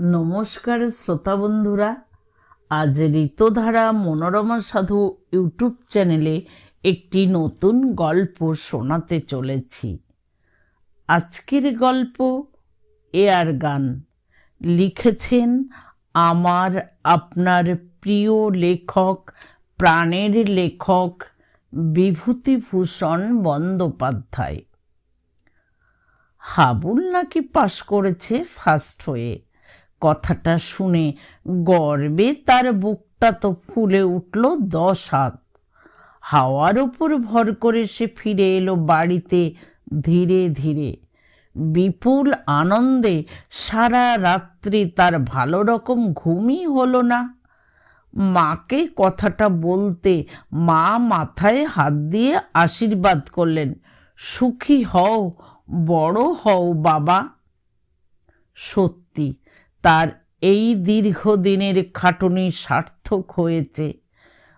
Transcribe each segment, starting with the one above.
নমস্কার শ্রোতা বন্ধুরা, আজ ঋতধারা মনোরমা সাধু ইউটিউব চ্যানেলে একটি নতুন গল্প শোনাতে চলেছি। আজকের গল্প এয়ার গান। লিখেছেন আমার আপনার প্রিয় লেখক, প্রাণের লেখক বিভূতিভূষণ বন্দ্যোপাধ্যায়। হাবুল নাকি পাশ করেছে ফার্স্ট হয়ে? কথাটা শুনে গর্বে তার বুকটা তো ফুলে উঠল দশ হাত। হাওয়ার উপর ভর করে সে ফিরে এলো বাড়িতে ধীরে ধীরে। বিপুল আনন্দে সারা রাত্রি তার ভালো রকম ঘুমই হলো না। মাকে কথাটা বলতে মা মাথায় হাত দিয়ে আশীর্বাদ করলেন। সুখী হও, বড় হও বাবা। সত্যি, তার এই দীর্ঘদিনের খাটুনি সার্থক হয়েছে।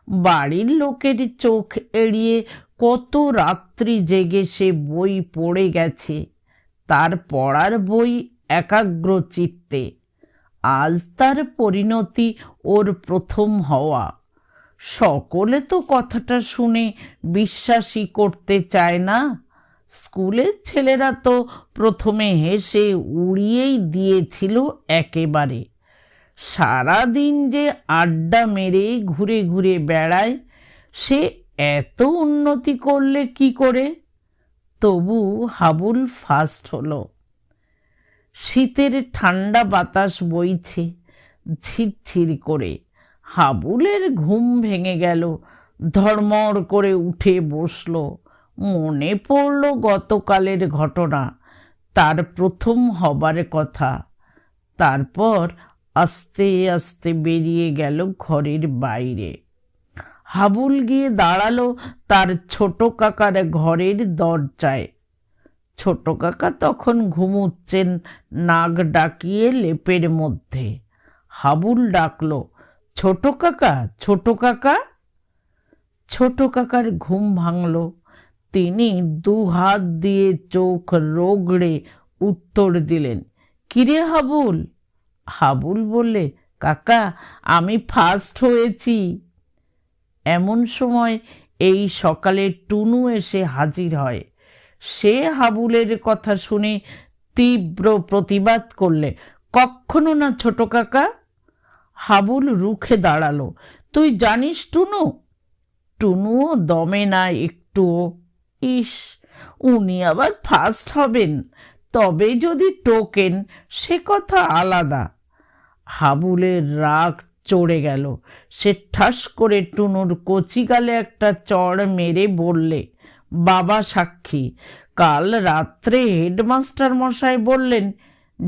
বাড়ির লোকের চোখ এড়িয়ে কত রাত্রি জেগে সে বই পড়ে গেছে। তার পড়ার বই একাগ্র চিত্তে আজ তার পরিণতি ওর প্রথম হওয়া। সকলে তো কথাটা শুনে বিশ্বাসই করতে চায় না। স্কুলের ছেলেরা তো প্রথমে হেসে উড়িয়েই দিয়েছিল একেবারে। সারাদিন যে আড্ডা মেরে ঘুরে ঘুরে বেড়ায়, সে এত উন্নতি করলে কি করে? তবু হাবুল ফার্স্ট হলো। শীতের ঠান্ডা বাতাস বইছে ঝিরঝির করে। হাবুলের ঘুম ভেঙে গেল ধর্মর করে উঠে বসল। মনে পড়ল গতকালের ঘটনা, তার প্রথম হবার কথা। তারপর আস্তে আস্তে বেরিয়ে গেল ঘরের বাইরে। হাবুল গিয়ে দাঁড়াল তার ছোট কাকার ঘরের দরজায়। ছোট কাকা তখন ঘুমুচ্ছেন নাক ডাকিয়ে লেপের মধ্যে। হাবুল ডাকলো, ছোট কাকা ছোট কাকা? ছোট কাকার ঘুম ভাঙলো। তিনি দু হাত দিয়ে চোখ রোগড়ে উত্তর দিলেন, কিরে হাবুল? হাবুল বললে, কাকা, আমি ফার্স্ট হয়েছি। এমন সময় এই সকালে টুনু এসে হাজির হয়। সে হাবুলের কথা শুনে তীব্র প্রতিবাদ করলে, কখনো না ছোট কাকা? হাবুল রুখে দাঁড়াল। তুই জানিস টুনু? টুনুও দমে না একটুও। ইস, উনি আবার ফার্স্ট হবেন। তবে যদি টোকেন, সে কথা আলাদা। হাবুলের রাগ চড়ে গেল। সে ঠাস করে টুনুর কচি গালে একটা চড় মেরে বললে বাবা সাক্ষী। কাল রাত্রে হেডমাস্টার মশাই বললেন,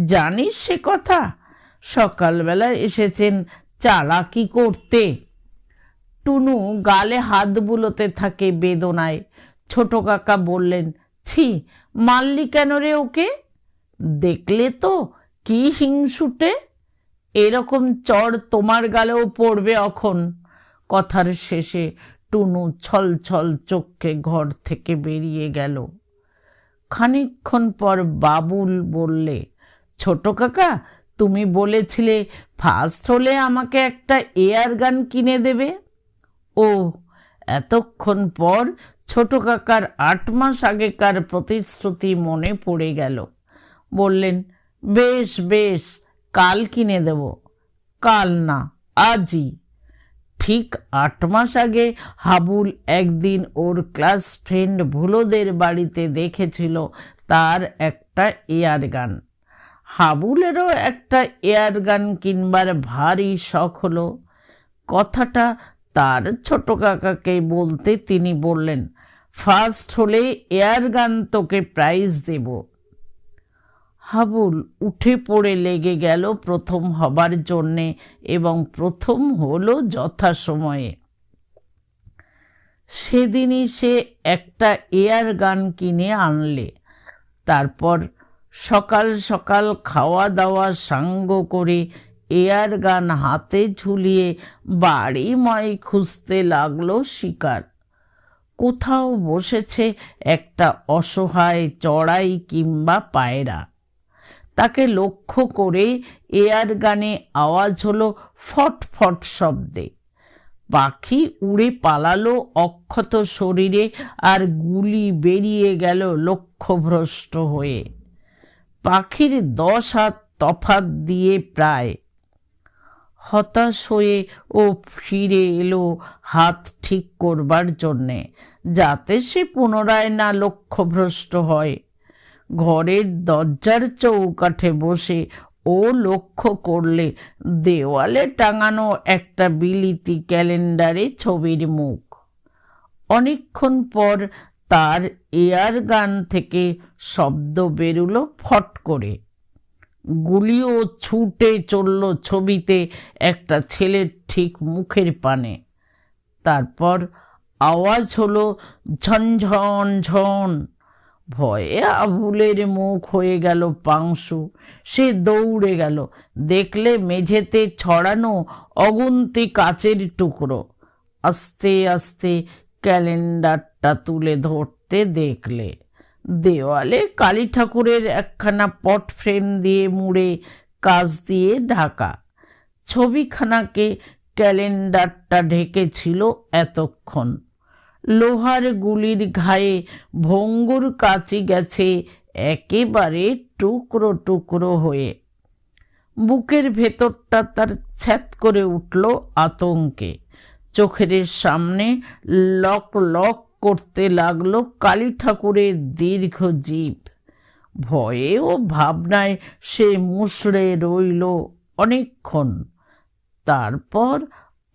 জানিস সে কথা? সকালবেলা এসেছেন চালাকি করতে। টুনু গালে হাত বুলোতে থাকে বেদনায়। ছোট কাকা বললেন, ছি মাল্লি কেন রে ওকে? দেখলে তো কি হিংসুটে। এরকম চর তোমার গালেও পড়বে অখন। কথার শেষে টুনু ছল ছল চোখে ঘর থেকে বেরিয়ে গেল। খানিক্ষণ পর বাবুল বললে, ছোট কাকা, তুমি বলেছিলে ফার্স্ট হলে আমাকে একটা এয়ার গান কিনে দেবে? ও, এতক্ষণ পর ছোট কাকার আট মাস আগেকার প্রতিশ্রুতি মনে পড়ে গেল। বললেন, বেশ বেশ, কাল কিনে দেব। কাল না, আজই। ঠিক আট মাস আগে হাবুল একদিন ওর ক্লাস ফ্রেন্ড ভুলোদের বাড়িতে দেখেছিল তার একটা এয়ার গান। হাবুলেরও একটা এয়ার গান কিনবার ভারী শখ হলো। কথাটা তার ছোট কাকাকে বলতে তিনি বললেন, ফার্স্ট হলে এয়ার গান তোকে প্রাইজ দেব। হাবুল উঠে পড়ে লেগে গেল প্রথম হবার জন্যে এবং প্রথম হলো যথাসময়ে। সেদিনই সে একটা এয়ার গান কিনে আনলে। তারপর সকাল সকাল খাওয়া দাওয়া সাঙ্গ করে এয়ার গান হাতে ঝুলিয়ে বাড়ি বাড়িময় খুঁজতে লাগল শিকার। কোথাও বসেছে একটা অসহায় চড়াই কিংবা পায়রা। তাকে লক্ষ্য করে এয়ার গানে আওয়াজ হলো ফট ফট শব্দে। পাখি উড়ে পালালো অক্ষত শরীরে আর গুলি বেরিয়ে গেল লক্ষ্যভ্রষ্ট হয়ে। পাখির দশ হাত তফাত দিয়ে প্রায়। হতাশ হয়ে ও ফিরে এলো হাত ঠিক করবার জন্যে, যাতে সে পুনরায় না লক্ষ্যভ্রষ্ট হয়। ঘরের দরজার চৌকাঠে বসে ও লক্ষ্য করলে দেওয়ালে টাঙানো একটা বিলিতি ক্যালেন্ডারে ছবির মুখ। অনেকক্ষণ পর তার এয়ার গান থেকে শব্দ বেরুলো ফট করে। গুলিও ছুটে চলল ছবিতে একটা ছেলের ঠিক মুখের পানে। তারপর আওয়াজ হলো ঝনঝন ঝন। ভয়ে আবুলের মুখ হয়ে গেল পাংশু। সে দৌড়ে গেল। দেখলে মেঝেতে ছড়ানো অগুন্তি কাচের টুকরো। আস্তে আস্তে ক্যালেন্ডারটা তুলে ধরতে দেখলে, দেওয়ালে কালী ঠাকুরের একখানা পট ফ্রেম দিয়ে মুড়ে কাজ দিয়ে ঢাকা। ছবিখানাকে ক্যালেন্ডারটা ঢেকেছিল এতক্ষণ। লোহার গুলির ঘায়ে ভঙ্গুর কাচি গেছে একেবারে টুকরো টুকরো হয়ে। বুকের ভেতরটা তার ছ্যাত করে উঠল আতঙ্কে। চোখের সামনে লক লক করতে লাগল কালী ঠাকুরের দীর্ঘ জীব। ভয়ে ও ভাবনায় সে মুষড়ে রইল অনেকক্ষণ। তারপর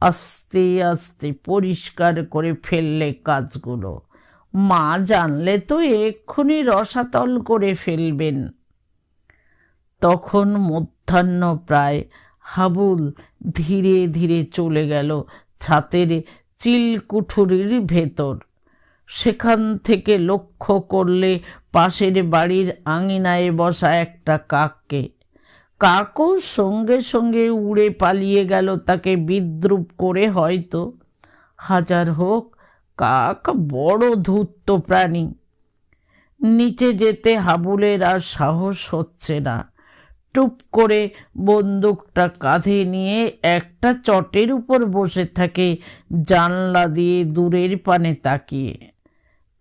আস্তে আস্তে পরিষ্কার করে ফেললে কাজগুলো। মা জানলে তো এক্ষুনি রসাতল করে ফেলবেন। তখন মধ্যাহ্ন প্রায় হাবুল ধীরে ধীরে চলে গেল ছাতের চিলকুঠুরির ভেতর। সেখান থেকে লক্ষ্য করলে পাশের বাড়ির আঙিনায় বসা একটা কাককে কাকও সঙ্গে সঙ্গে উড়ে পালিয়ে গেল তাকে বিদ্রুপ করে হয়তো। হাজার হোক, কাক বড় ধূর্ত প্রাণী। নিচে যেতে হাবুলের আর সাহস হচ্ছে না। টুপ করে বন্দুকটা কাঁধে নিয়ে একটা চটের উপর বসে থাকে, জানলা দিয়ে দূরের পানে তাকিয়ে।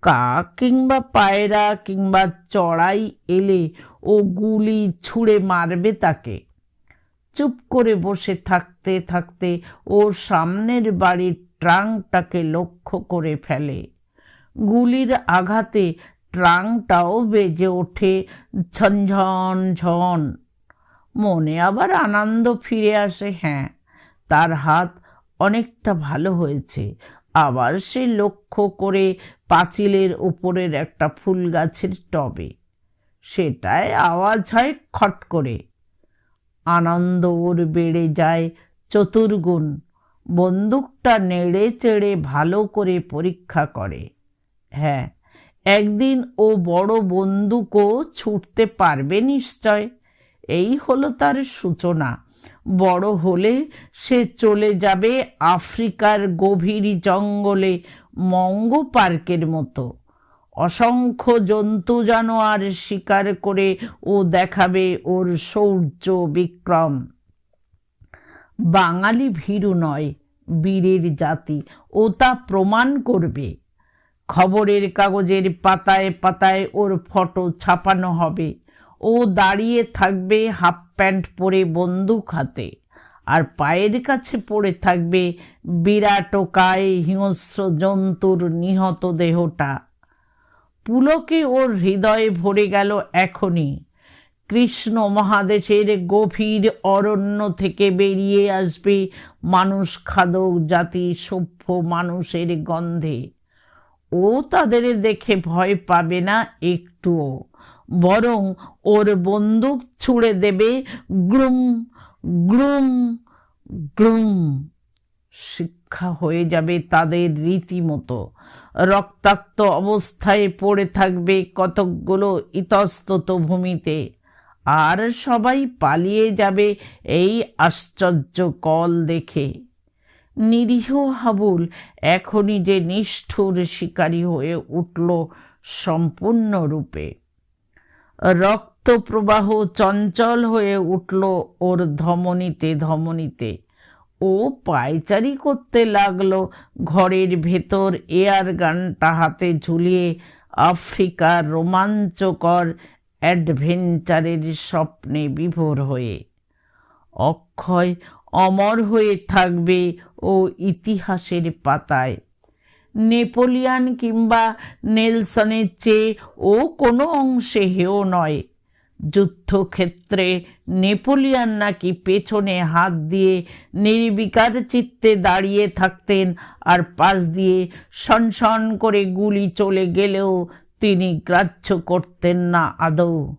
কাক কিংবা পায়রা কিংবা চড়াই এলে ও গুলি ছুঁড়ে মারবে তাকে। চুপ করে বসে থাকতে থাকতে ও সামনের বাড়ির ট্রাঙ্কটাকে লক্ষ্য করে ফেলে। গুলির আঘাতে ট্রাঙ্কটাও বেজে ওঠে ঝনঝন ঝন। মনে আবার আনন্দ ফিরে আসে হ্যাঁ তার হাত অনেকটা ভালো হয়েছে। আবার সে লক্ষ্য করে পাঁচিলের ওপরের একটা ফুল গাছের টবে। সেটায় আওয়াজ হয় খট করে। আনন্দ ওর বেড়ে যায় চতুর্গুণ। বন্দুকটা নেড়ে চেড়ে ভালো করে পরীক্ষা করে। হ্যাঁ একদিন ও বড় বন্দুকও ছুটতে পারবে নিশ্চয়। এই হলো তার সূচনা। বড় হলে সে চলে যাবে আফ্রিকার গভীর জঙ্গলে মঙ্গ পার্কের মতো। অসংখ্য জন্তু জানোয়ার শিকার করে ও দেখাবে ওর শৌর্য বিক্রম। বাঙালি ভীরু নয়, বীরের জাতি, ও তা প্রমাণ করবে। খবরের কাগজের পাতায় পাতায় ওর ফটো ছাপানো হবে। ও দাঁড়িয়ে থাকবে হাফ প্যান্ট পরে বন্দুক হাতে। আর পায়ের কাছে পড়ে থাকবে বিরাটকায় হিংস্র জন্তুর নিহত দেহটা। পুলকে ওর হৃদয়ে ভরে গেল এখনই। কৃষ্ণ মহাদেশের গভীর অরণ্য থেকে বেরিয়ে আসবে মানুষ খাদক জাতি সভ্য মানুষের গন্ধে। ও তাদের দেখে ভয় পাবে না একটুও। বরং ওর বন্দুক ছুঁড়ে দেবে গ্রুম গ্রুম গ্রুম। শিক্ষা হয়ে যাবে তাদের রীতিমতো। রক্তাক্ত অবস্থায় পড়ে থাকবে কতকগুলো ইতস্তত ভূমিতে। আর সবাই পালিয়ে যাবে এই আশ্চর্য কল দেখে। নিরীহ হাবুল এখনই যে নিষ্ঠুর শিকারী হয়ে উঠল সম্পূর্ণরূপে। রক্ত প্রবাহ চঞ্চল হয়ে উঠল ওর ধমনীতে ধমনীতে। ও পায়চারি করতে লাগল। ঘরের ভেতর এয়ার গানটা হাতে ঝুলিয়ে আফ্রিকার রোমাঞ্চকর অ্যাডভেঞ্চারের স্বপ্নে বিভোর হয়ে। অক্ষয় অমর হয়ে থাকবে ও ইতিহাসের পাতায়। নেপোলিয়ান কিংবা নেলসনের চেয়ে ও কোনো অংশে হেও নয়। যুদ্ধক্ষেত্রে নেপোলিয়ান নাকি পেছনে হাত দিয়ে নির্বিকার চিত্তে দাঁড়িয়ে থাকতেন আর পাশ দিয়ে সনসন করে গুলি চলে গেলেও তিনি গ্রাহ্য করতেন না আদৌ।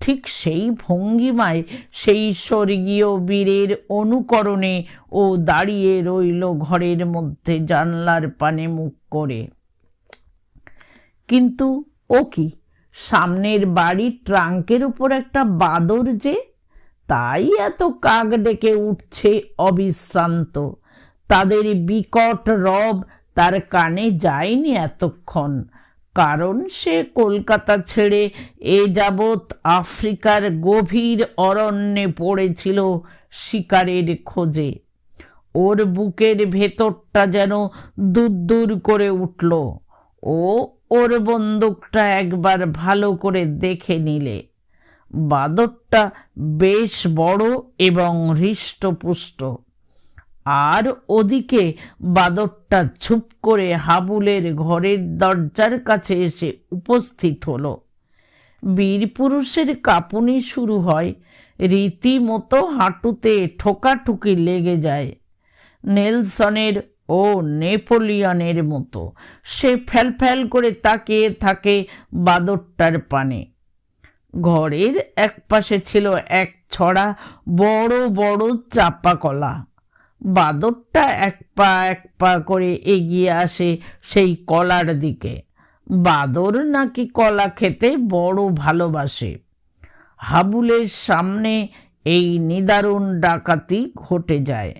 ঠিক সেই ভঙ্গিমায় সেই স্বর্গীয় বীরের অনুকরণে ও দাঁড়িয়ে রইল ঘরের মধ্যে জানলার পানে মুখ করে। কিন্তু ও কি, সামনের বাড়ির ট্রাঙ্কের উপর একটা বাদর যে? তাই এত কাক ডেকে উঠছে অবিশ্রান্ত। তাদের বিকট রব তার কানে যায়নি এতক্ষণ। কারণ সে কলকাতা ছেড়ে এ যাবৎ আফ্রিকার গভীর অরণ্যে পড়েছিল শিকারের খোঁজে। ওর বুকের ভেতরটা যেন দূর দূর করে উঠল। ও ওর বন্দুকটা একবার ভালো করে দেখে নিলে। বাদরটা বেশ বড় এবং হৃষ্টপুষ্ট। আর ওদিকে বাদরটা ছুপ করে হাবুলের ঘরের দরজার কাছে এসে উপস্থিত হলো। বীরপুরুষের কাঁপুনি শুরু হয়, রীতিমতো হাঁটুতে ঠোকাঠুকি লেগে যায়। নেলসনের ও নেপোলিয়নের মতো সে ফ্যাল করে তাকিয়ে থাকে বাদরটার পানে। ঘরের এক পাশে ছিল এক ছড়া বড় বড় চাপা কলা বাদরটা এক পা এক পা করে এগিয়ে আসে সেই কলার দিকে। বাদর নাকি কলা খেতে বড় ভালোবাসে। হাবুলের সামনে এই নিদারুণ ডাকাতি ঘটে যায়।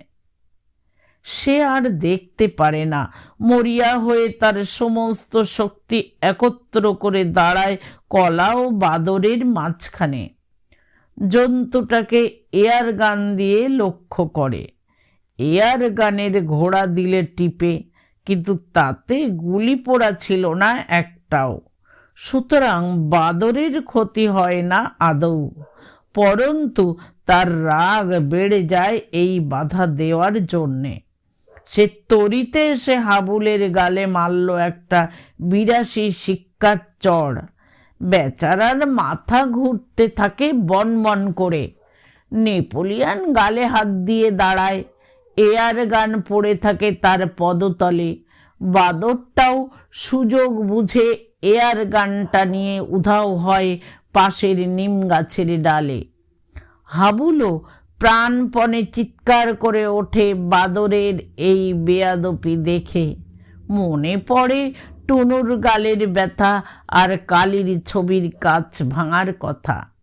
সে আর দেখতে পারে না। মরিয়া হয়ে তার সমস্ত শক্তি একত্র করে দাঁড়ায় কলা ও বাদরের মাঝখানে। জন্তুটাকে এয়ার গান দিয়ে লক্ষ্য করে। এয়ার গানের ঘোড়া দিলে টিপে, কিন্তু তাতে গুলি পোড়া ছিল না একটাও। সুতরাং বাদরের ক্ষতি হয় না আদৌ, পরন্তু তার রাগ বেড়ে যায় এই বাধা দেওয়ার জন্যে। সে তরিতে এসে হাবুলের গালে মারল একটা বিরাশি শিক্ষার চড়। বেচারার মাথা ঘুরতে থাকে বনবন করে। নেপোলিয়ান গালে হাত দিয়ে দাঁড়ায় এয়ার গান পড়ে থাকে তার পদতলে। বাদরটাও সুযোগ বুঝে এয়ার গানটা নিয়ে উধাও হয় পাশের নিম গাছের ডালে। হাবুলো প্রাণপণে চিৎকার করে ওঠে বাদরের এই বেয়াদপি দেখে। মনে পড়ে টুনুর গালের ব্যথা আর কালির ছবির কাছ ভাঙার কথা।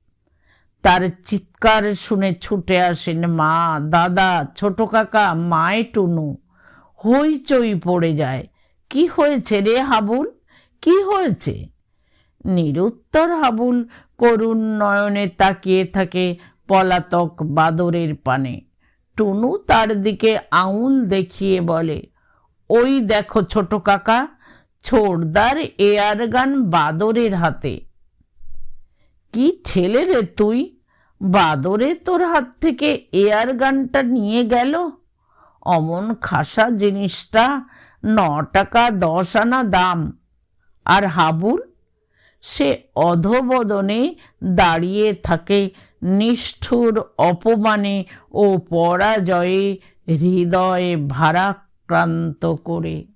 তার চিৎকার শুনে ছুটে আসেন মা। দাদা, ছোট কাকা, মায় টুনু, হইচই পড়ে যায়। কি হয়েছে রে হাবুল? কি হয়েছে? নিরুত্তর হাবুল করুণ নয়নে তাকিয়ে থাকে পলাতক বাদরের পানে। টুনু তার দিকে আঙুল দেখিয়ে বলে, ওই দেখো ছোট কাকা, ছোড়দার এয়ার গান বাদরের হাতে। কি ছেলে রে তুই? বাদরে তোর হাত থেকে এয়ার গানটা নিয়ে গেল? অমন খাসা জিনিসটা ন টাকা দশ আনা দাম। আর হাবুল? সে অধবদনে দাঁড়িয়ে থাকে নিষ্ঠুর অপমানে ও পরাজয়ে হৃদয়ে ভারাক্রান্ত করে।